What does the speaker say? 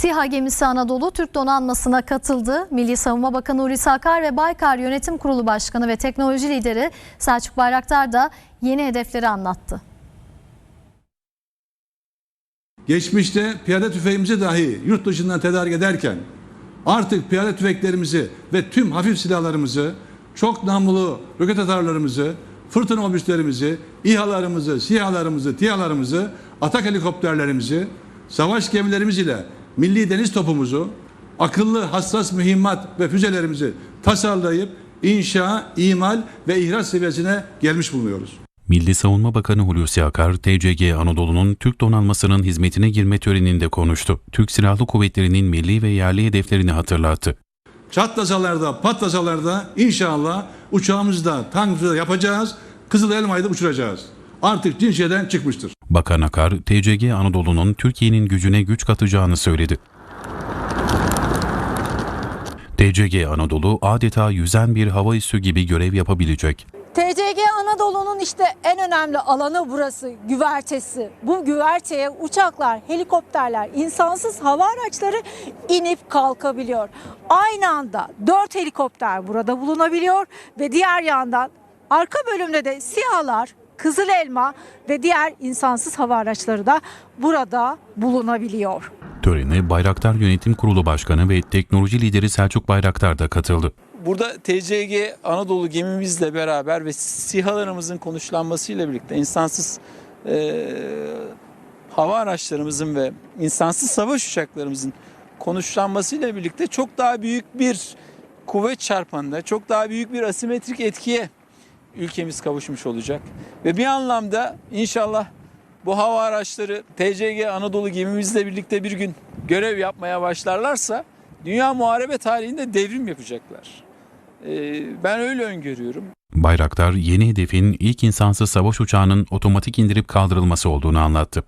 SİHA gemisi Anadolu Türk donanmasına katıldı. Milli Savunma Bakanı Hulusi Akar ve Baykar Yönetim Kurulu Başkanı ve teknoloji lideri Selçuk Bayraktar da yeni hedefleri anlattı. Geçmişte piyade tüfeğimizi dahi yurt dışından tedarik ederken artık piyade tüfeklerimizi ve tüm hafif silahlarımızı, çok namlulu roket atarlarımızı, fırtına obüslerimizi, İHA'larımızı, SİHA'larımızı, TİHA'larımızı, atak helikopterlerimizi, savaş gemilerimiz ile milli deniz topumuzu, akıllı hassas mühimmat ve füzelerimizi tasarlayıp inşa, imal ve ihraç seviyesine gelmiş bulunuyoruz. Milli Savunma Bakanı Hulusi Akar, TCG Anadolu'nun Türk donanmasının hizmetine girme töreninde konuştu. Türk Silahlı Kuvvetleri'nin milli ve yerli hedeflerini hatırlattı. Çatlasalarda, patlasalarda inşallah uçağımızda, tankımızda yapacağız. Kızıl Elma'yı da uçuracağız. Artık cinsiyetten çıkmıştır. Bakan Akar, TCG Anadolu'nun Türkiye'nin gücüne güç katacağını söyledi. TCG Anadolu adeta yüzen bir hava üssü gibi görev yapabilecek. TCG Anadolu'nun işte en önemli alanı burası, güvertesi. Bu güverteye uçaklar, helikopterler, insansız hava araçları inip kalkabiliyor. Aynı anda 4 helikopter burada bulunabiliyor ve diğer yandan arka bölümde de SİHA'lar, Kızıl Elma ve diğer insansız hava araçları da burada bulunabiliyor. Törene Bayraktar Yönetim Kurulu Başkanı ve teknoloji lideri Selçuk Bayraktar da katıldı. Burada TCG Anadolu gemimizle beraber ve SİHA'larımızın konuşlanmasıyla birlikte insansız e, hava araçlarımızın ve insansız savaş uçaklarımızın konuşlanmasıyla birlikte çok daha büyük bir kuvvet çarpanına, çok daha büyük bir asimetrik etkiye ülkemiz kavuşmuş olacak. Ve bir anlamda inşallah bu hava araçları TCG Anadolu gemimizle birlikte bir gün görev yapmaya başlarlarsa dünya muharebe tarihinde devrim yapacaklar. Ee, ben öyle öngörüyorum. Bayraktar yeni hedefin ilk insansız savaş uçağının otomatik indirip kaldırılması olduğunu anlattı.